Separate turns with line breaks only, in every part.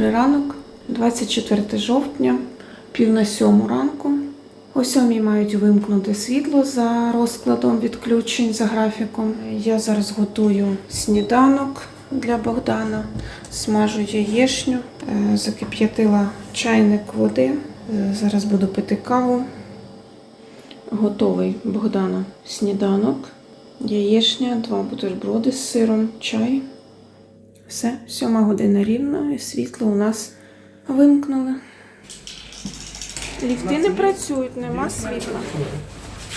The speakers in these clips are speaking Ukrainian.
Добрий ранок, 24 жовтня, пів на сьому ранку. О сьомій мають вимкнути світло за розкладом відключень за графіком. Я зараз готую сніданок для Богдана, смажу яєшню, Е, закип'ятила чайник води. Е, Зараз буду пити каву. Готовий Богдана сніданок, яєшня, два бутерброди з сиром, чай. Все, сьома година рівно, і світло у нас вимкнули. Ліфти не працюють, нема світла.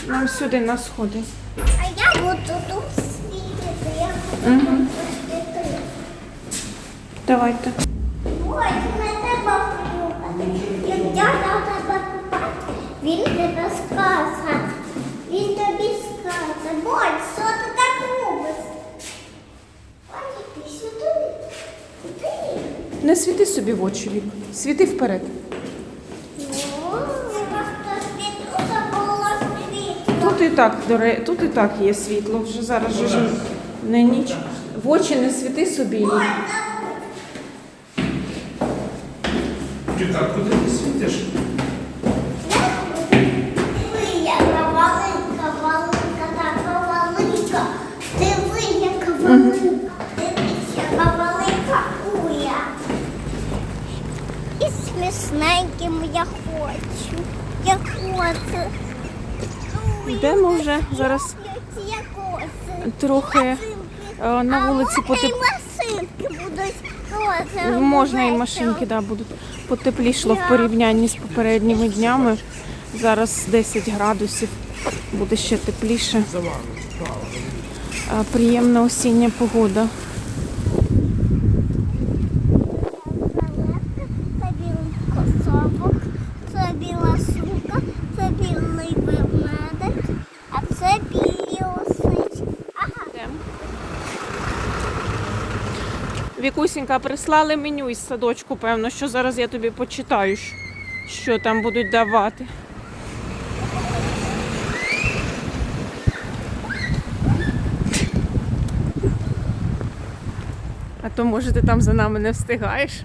Нам сюди на сходи.
А я буду тут світити. Я
Угу.
буду світити.
Давайте.
Ой, не треба понюхати. Як я на тебе купати, він тебе скаже. Він тобі скаже. Бодь, що ти так робиш? Ой, ти сюди. Куди?
Не світи собі в очі, Вік. Світи вперед. Тут і так, до ре- тут і так є світло. Вже зараз же ж не ніч. В очі не світи собі. Лік.
так, куди ти світиш?
Я хочу. Я хочу. Ой,
Йдемо вже зараз
Я хочу.
трохи е, на вулиці
можна і
потеп...
будуть.
Можна і машинки да, будуть потеплішало в порівнянні з попередніми днями. Зараз 10 градусів, буде ще тепліше. А, Приємна осіння погода. Вікусінька, прислали меню із садочку, певно, що зараз я тобі почитаю, що- там будуть давати. А то, може, ти там за нами не встигаєш.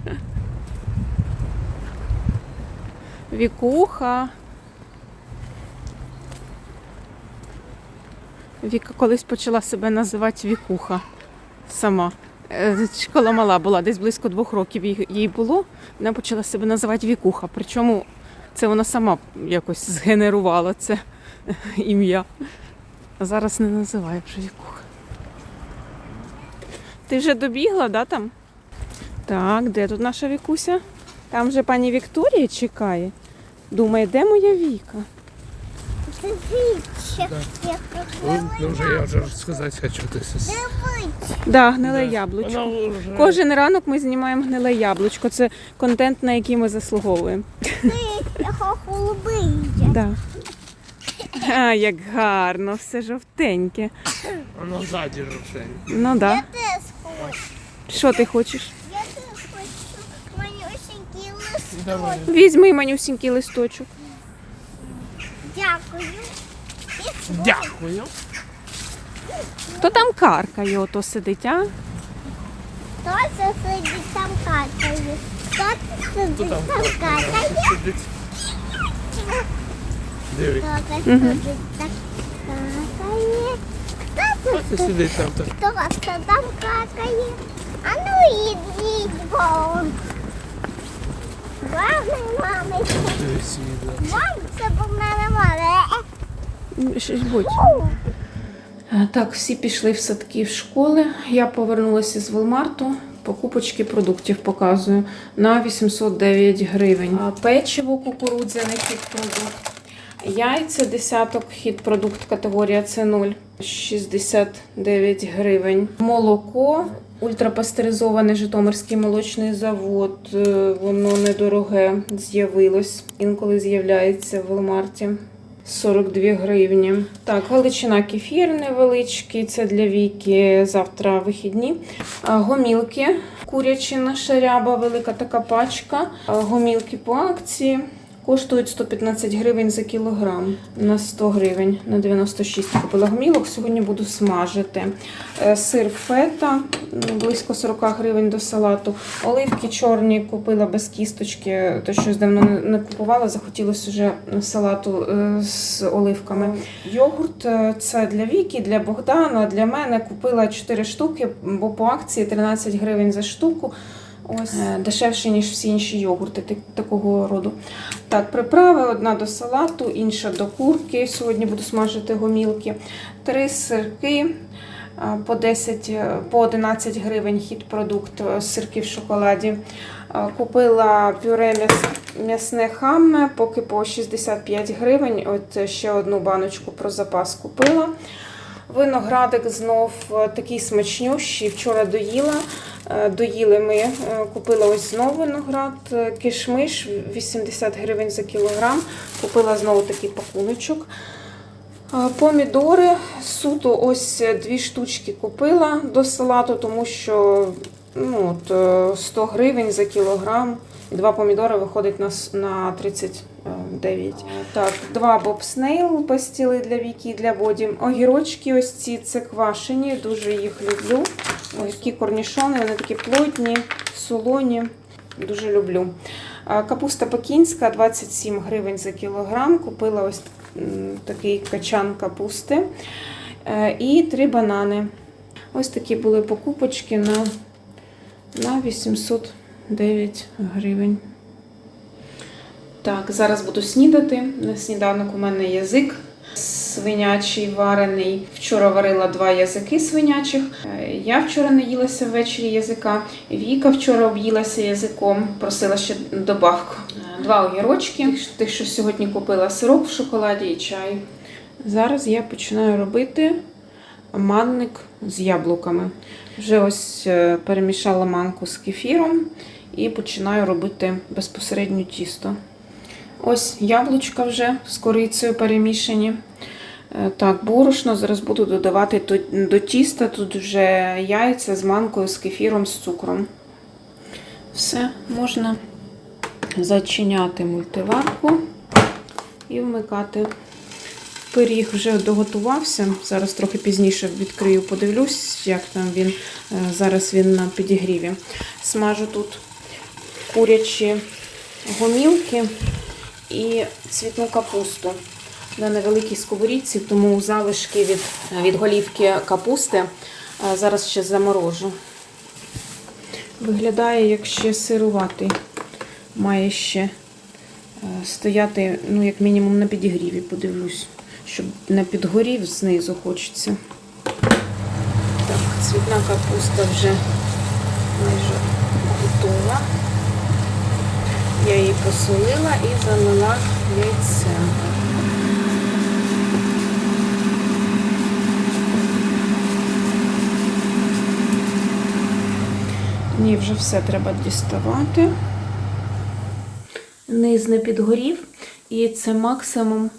Вікуха. Віка колись почала себе називати Вікуха сама. Е, Коли мала була, десь близько двох років їй- було, вона почала себе називати Вікуха. Причому це вона сама якось згенерувала це ім'я. А зараз не називає вже Вікуха. Ти вже добігла, да, там? Так, де тут наша Вікуся? Там вже пані Вікторія чекає. Думає, де моя Віка?
Ну, вже я вже сказати хочу.
Дивіться.
Да, гниле яблучко.
Вона вже...
Кожен ранок ми знімаємо гниле яблучко. Це контент, на який ми заслуговуємо. Да. А, як гарно, все жовтеньке.
Воно ззаді вже.
Ну да. Що ти хочеш?
Я теж хочу манюсенький лист.
Давай.
Візьми манюсінький листочок.
Дякую. І свой.
Дякую.
Хто там каркає, ото сидить, а?
Хто це сидить там какає? Хто це сидить
там
там какає?
сидить?
Хто це сидить какає? Хто це
сидить там так.
Хто це там какає? А ну ідіть вон. Главний мами.
Дивись
це по мене мали.
Щось будь. Так, всі пішли в садки в школи. Я повернулася з Волмарту. Покупочки продуктів показую на 809 гривень. Печиво кукурудзяне хід-продукт. Яйця десяток хід-продукт категорія С0 69 гривень. Молоко ультрапастеризоване Житомирський молочний завод. Е, Воно недороге з'явилось. Інколи з'являється в Волмарті. 42 гривні. Так, галичина кефір невеличкий, це для віки завтра вихідні. Гомілки, курячі наша ряба, велика така пачка. Гомілки по акції. Коштують 115 гривень за кілограм на 100 гривень на 96 купила гомілок. Сьогодні буду смажити. Е, Сир фета близько 40 гривень до салату. Оливки чорні купила без кісточки, то щось давно не- не купувала. Захотілося вже салату е, з оливками. Йогурт е, це для Віки, для Богдана. Для мене купила 4 штуки, бо по акції 13 гривень за штуку. Ось е, дешевше, ніж всі інші йогурти такого роду. Так, приправи: одна до салату, інша до курки. Сьогодні буду смажити гомілки. Три сирки по 10, е, по 11 гривень хід продукт е, сирки в шоколаді. Купила пюре м'ясне хамме, поки по 65 гривень. От е, ще одну баночку про запас купила. Виноградик знов е, такий смачнющий. Вчора доїла. Е, Доїли ми, е, купила ось знову виноград, е, кишмиш 80 гривень за кілограм. Купила знову такий пакуночок. Помідори суто ось дві штучки купила до салату, тому що ну, от, е, 100 гривень за кілограм. Два помідори виходить на, с- на 39. Так, два бобснейл пастіли для віки, для боді. Огірочки ось ці це квашені, дуже їх люблю. Такі корнішони, вони такі плотні, солоні. Дуже люблю. Капуста пекінська 27 гривень за кілограм. Купила ось такий качан капусти. Е, І три банани. Ось такі були покупочки на, на 809 гривень. Так, зараз буду снідати. На сніданок у мене язик свинячий варений. Вчора варила два язики свинячих. Е, Я вчора наїлася ввечері язика. Віка вчора об'їлася язиком, просила ще добавку. Е, Два огірочки, тих, що сьогодні купила сироп в шоколаді і чай. Зараз я починаю робити манник з яблуками. Вже ось е, перемішала манку з кефіром і починаю робити безпосередньо тісто. Ось яблучка вже з корицею перемішані. Е, Так, борошно зараз буду додавати до- тіста. Тут вже яйця з манкою, з кефіром, з цукром. Все, можна зачиняти мультиварку і вмикати. Пиріг вже доготувався. Зараз трохи пізніше відкрию, подивлюсь, як там він. Е, Зараз він на підігріві. Смажу тут курячі гомілки і цвітну капусту на невеликій сковорідці, тому залишки від, від голівки капусти е, зараз ще заморожу. Виглядає як ще сируватий. Має ще е, стояти, ну, як мінімум, на підігріві, подивлюсь, щоб не підгорів знизу хочеться. Так, цвітна капуста вже майже готова. Я її посолила і залила яйцем. Ні, вже все треба діставати. Низ не підгорів, і це максимум,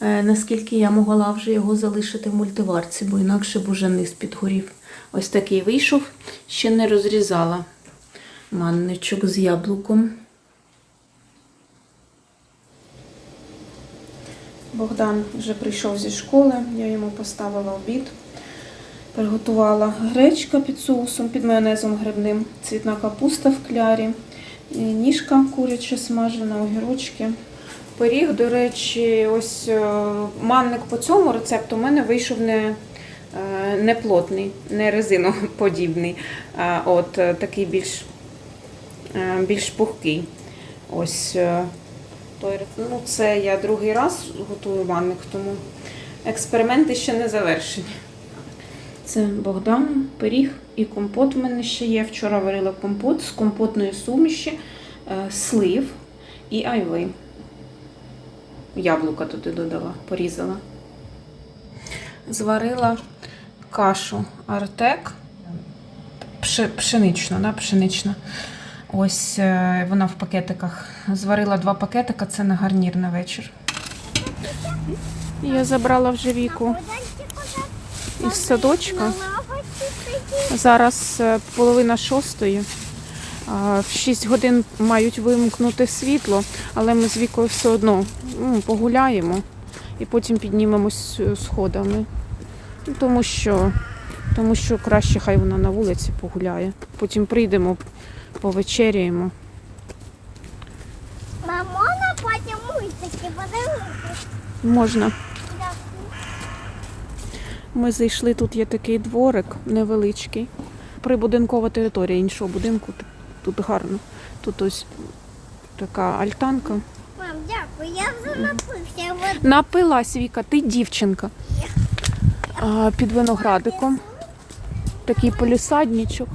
е, наскільки я могла вже його залишити в мультиварці, бо інакше б уже низ підгорів. Ось такий вийшов, ще не розрізала манничок з яблуком. Богдан вже прийшов зі школи, я йому поставила обід. Приготувала гречка під соусом, під майонезом грибним, цвітна капуста в клярі, і ніжка куряча смажена, огірочки. Пиріг, до речі, ось е, манник по цьому рецепту у мене вийшов не, е, не плотний, не резиноподібний, а от е, такий більш, більш пухкий. Ось той, рец- ну, це я другий раз готую манник, тому експерименти ще не завершені. Це Богдан, пиріг і компот в мене ще є. Вчора варила компот з компотної суміші, е, слив і айви. Яблука туди додала, порізала. Зварила кашу артек. Пшеничну, да, пшенична. Ось е, вона в пакетиках. Зварила два пакетика, це на гарнір на вечір. Я забрала вже віку із садочка. Зараз е, половина шостої. В 6 годин мають вимкнути світло, але ми з вікою все одно погуляємо і потім піднімемось е, сходами. Тому що, тому що краще хай вона на вулиці погуляє. Потім прийдемо, повечеряємо.
Мамона потім мультики подивитися.
Можна. Ми зайшли, тут є такий дворик невеличкий. Прибудинкова територія іншого будинку. Тут гарно. Тут ось така альтанка.
Мам, дякую, я вже напився.
Напилась Віка, ти дівчинка. А, під виноградиком. Такий полісадничок.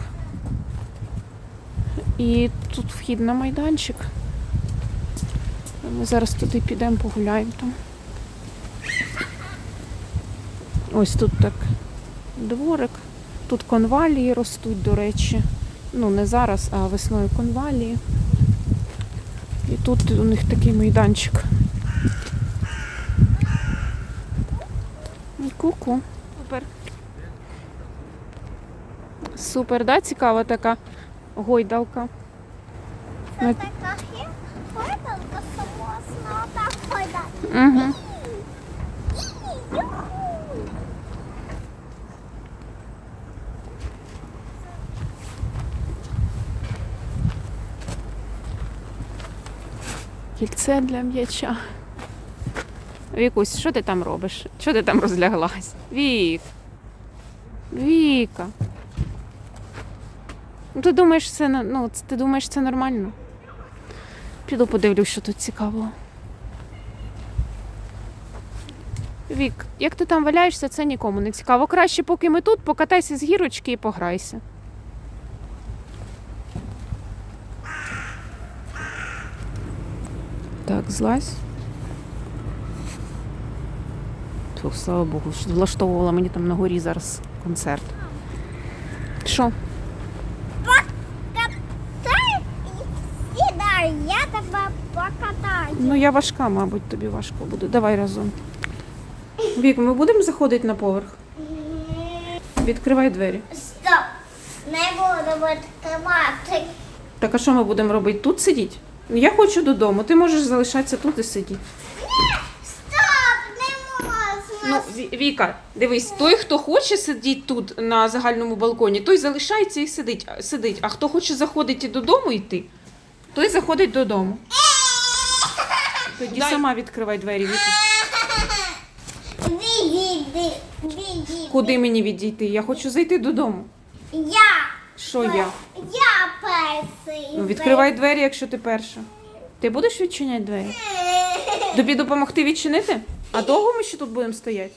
І тут вхід на майданчик. Ми зараз туди підемо, погуляємо там. Ось тут так дворик. Тут конвалії ростуть, до речі. Ну, не зараз, а весною конвалії. І тут у них такий майданчик. Ку-ку. Супер. Супер, да? Цікава така гойдалка.
Це така гойдалка самосна, отак гойдати.
Угу. Кільце для м'яча. Вікусь, що ти там робиш? Що ти там розляглась? Вік. Віка. Ну, Ти думаєш, це ну, ти думаєш, це нормально? Піду подивлюсь, що тут цікавого. Вік, як ти там валяєшся, це нікому не цікаво. Краще, поки ми тут, покатайся з гірочки і пограйся. Так, злазь. Фух, слава Богу, влаштовувала мені там на горі зараз концерт. Що?
Катай і сідай, я тебе покатаю.
Ну, я важка, мабуть, тобі важко буде. Давай разом. Вік, ми будемо заходити на поверх? Відкривай двері.
Стоп! Не буду відкривати.
Так а що ми будемо робити? Тут сидіти? Я хочу додому. Ти можеш залишатися тут і сидіти.
Стоп! Не можна.
Ну, Віка, дивись, той, хто хоче сидіти тут на загальному балконі, той залишається і сидить. сидить. А хто хоче заходити додому йти, той заходить додому. Тоді сама відкривай двері, Віка.
Відійди, відійди.
Куди мені відійти? Я хочу зайти додому.
Я.
Що я?
Я перший.
Ну, відкривай двері, якщо ти перша. Ти будеш відчиняти двері? Тобі допомогти відчинити? А довго ми ще тут будемо стояти?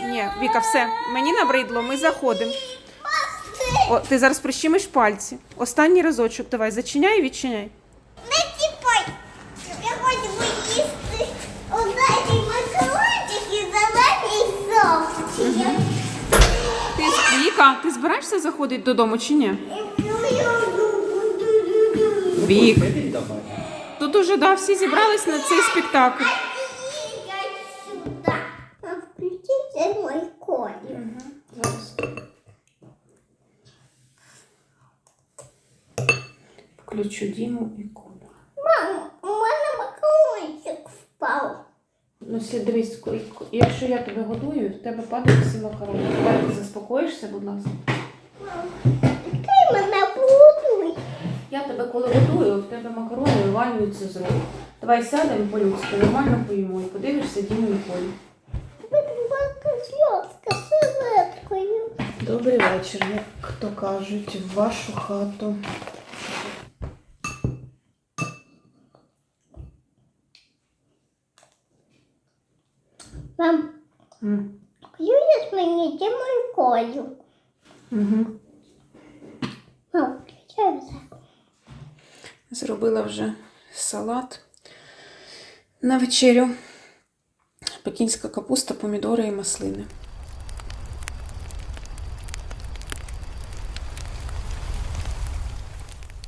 Ні, Віка, все, мені набридло, ми заходимо. О, ти зараз прищимиш пальці. Останній разочок, давай, зачиняй і відчиняй.
Не тіпай. Я хочу поїсти останній макарончик і зелений зовсім.
Ти, Віка, ти збираєшся заходити додому чи ні? Вік. Тут уже да, всі зібрались на цей спектакль. Включу Діму і Колю.
Мам, у мене макарончик впав.
Ну, дивись, якщо я тебе годую, в тебе падають всі макарони. Давай ти заспокоїшся, будь ласка.
Ти мене будуй.
Я тебе коли годую, в тебе макарони вивалюються з рук. Давай сядемо по-людськи, нормально поїмо і подивишся Діму і Колю. Добрий вечір, як то кажуть, в вашу хату.
Мам, включиш мені ти мою колю. Мам, включай все.
Зробила вже салат на вечерю. Пекінська капуста, помідори і маслини.